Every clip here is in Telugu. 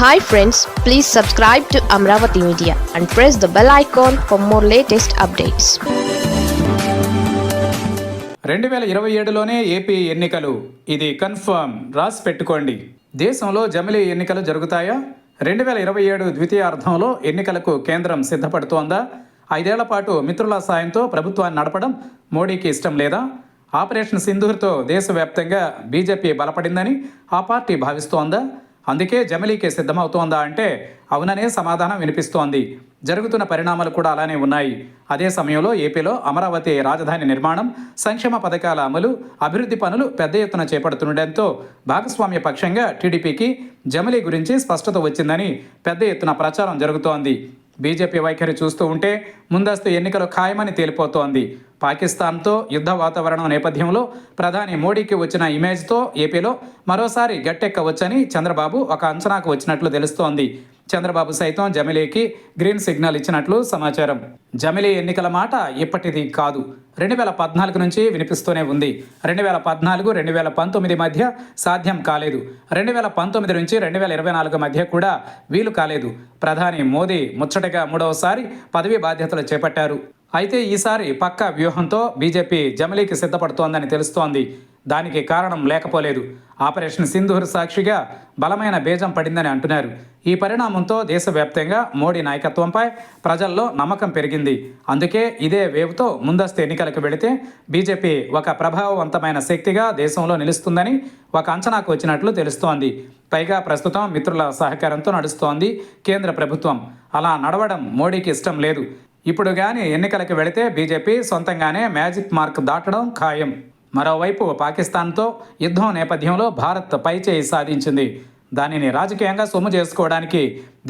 Hi friends please subscribe to Amaravati media and press the bell icon for more latest updates రెండు వేల ఇరవై ఏడులోనే ఏపీ ఎన్నికలు. ఇది కన్ఫర్మ్. రాసి పెట్టుకోండి. దేశంలో జమిలీ ఎన్నికలు జరుగుతాయా? రెండు వేల ఇరవై ఏడు ద్వితీయార్థంలో ఎన్నికలకు కేంద్రం సిద్ధపడుతోందా? ఐదేళ్ళ పాటు మిత్రుల సాయంతో ప్రభుత్వాన్ని నడపడం మోడీకి ఇష్టం లేదా? ఆపరేషన్ సింధూర్తో దేశవ్యాప్తంగా బీజేపీ బలపడిందని ఆ పార్టీ భావిస్తోందా? అందుకే జమిలీకి సిద్ధమవుతోందా అంటే అవుననే సమాధానం వినిపిస్తోంది. జరుగుతున్న పరిణామాలు కూడా అలానే ఉన్నాయి. అదే సమయంలో ఏపీలో అమరావతి రాజధాని నిర్మాణం సంక్షేమ పథకాల అమలు అభివృద్ధి పనులు పెద్ద ఎత్తున చేపడుతుండటంతో భాగస్వామ్య పక్షంగా టీడీపీకి జమిలీ గురించి స్పష్టత వచ్చిందని పెద్ద ఎత్తున ప్రచారం జరుగుతోంది. బీజేపీ వైఖరి చూస్తూ ఉంటే ముందస్తు ఎన్నికలు ఖాయమని తేలిపోతోంది. పాకిస్తాన్తో యుద్ధ వాతావరణం నేపథ్యంలో ప్రధాని మోడీకి వచ్చిన ఇమేజ్తో ఏపీలో మరోసారి గట్టెక్కవచ్చని చంద్రబాబు ఒక అంచనాకు వచ్చినట్లు తెలుస్తోంది. చంద్రబాబు సైతం జమిలీకి గ్రీన్ సిగ్నల్ ఇచ్చినట్లు సమాచారం. జమిలీ ఎన్నికల మాట ఇప్పటిది కాదు. రెండు వేల పద్నాలుగు నుంచి వినిపిస్తూనే ఉంది. రెండు వేల పద్నాలుగు రెండు వేల పంతొమ్మిది మధ్య సాధ్యం కాలేదు. రెండు వేల పంతొమ్మిది నుంచి రెండు వేల ఇరవై నాలుగు మధ్య కూడా వీలు కాలేదు. ప్రధాని మోదీ ముచ్చటగా మూడవసారి పదవీ బాధ్యతలు చేపట్టారు. అయితే ఈసారి పక్క వ్యూహంతో బీజేపీ జమిలీకి సిద్ధపడుతోందని తెలుస్తోంది. దానికి కారణం లేకపోలేదు. ఆపరేషన్ సింధూర్ సాక్షిగా బలమైన బీజం పడిందని అంటున్నారు. ఈ పరిణామంతో దేశవ్యాప్తంగా మోడీ నాయకత్వంపై ప్రజల్లో నమ్మకం పెరిగింది. అందుకే ఇదే వేవ్తో ముందస్తు ఎన్నికలకు వెళితే బీజేపీ ఒక ప్రభావవంతమైన శక్తిగా దేశంలో నిలుస్తుందని ఒక అంచనాకు వచ్చినట్లు తెలుస్తోంది. పైగా ప్రస్తుతం మిత్రుల సహకారంతో నడుస్తోంది కేంద్ర ప్రభుత్వం. అలా నడవడం మోడీకి ఇష్టం లేదు. ఇప్పుడు కానీ ఎన్నికలకు వెళితే బీజేపీ సొంతంగానే మ్యాజిక్ మార్క్ దాటడం ఖాయం. మరోవైపు పాకిస్తాన్తో యుద్ధం నేపథ్యంలో భారత్ పైచేయి సాధించింది. దానిని రాజకీయంగా సొమ్ము చేసుకోవడానికి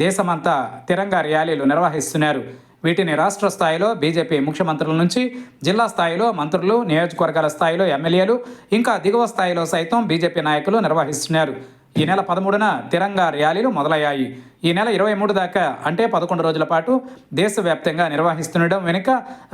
దేశమంతా తిరంగా ర్యాలీలు నిర్వహిస్తున్నారు. వీటిని రాష్ట్ర స్థాయిలో బీజేపీ ముఖ్యమంత్రుల నుంచి జిల్లా స్థాయిలో మంత్రులు నియోజకవర్గాల స్థాయిలో ఎమ్మెల్యేలు ఇంకా దిగువ స్థాయిలో సైతం బీజేపీ నాయకులు నిర్వహిస్తున్నారు. ఈ నెల పదమూడున తిరంగా ర్యాలీలు మొదలయ్యాయి. ఈ నెల ఇరవై మూడు దాకా అంటే పదకొండు రోజుల పాటు దేశవ్యాప్తంగా నిర్వహిస్తుండడం వెనుక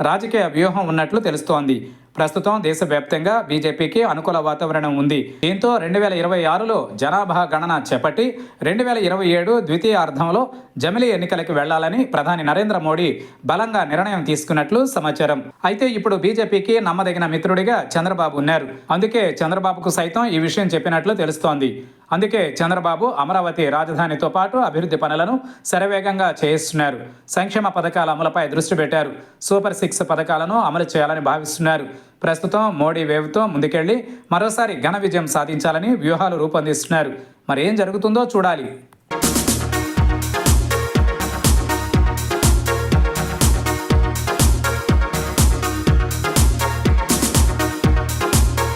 రాజకీయ వ్యూహం ఉన్నట్లు తెలుస్తోంది. ప్రస్తుతం దేశవ్యాప్తంగా బీజేపీకి అనుకూల వాతావరణం ఉంది. దీంతో రెండు వేల ఇరవై ఆరులో జనాభా గణన చేపట్టి రెండు వేల ఇరవై ఏడు ద్వితీయ అర్థంలో జమిలీ ఎన్నికలకు వెళ్ళాలని ప్రధాని నరేంద్ర మోడీ బలంగా నిర్ణయం తీసుకున్నట్లు సమాచారం. అయితే ఇప్పుడు బీజేపీకి నమ్మదగిన మిత్రుడిగా చంద్రబాబు ఉన్నారు. అందుకే చంద్రబాబుకు సైతం ఈ విషయం చెప్పినట్లు తెలుస్తోంది. అందుకే చంద్రబాబు అమరావతి రాజధానితో పాటు అభివృద్ధి పనులను శరవేగంగా చేయిస్తున్నారు. సంక్షేమ పథకాల అమలుపై దృష్టి పెట్టారు. సూపర్ సిక్స్ పథకాలను అమలు చేయాలని భావిస్తున్నారు. ప్రస్తుతం మోడీ వేవ్తో ముందుకెళ్ళి మరోసారి ఘన విజయం సాధించాలని వ్యూహాలు రూపొందిస్తున్నారు. మరి ఏం జరుగుతుందో చూడాలి.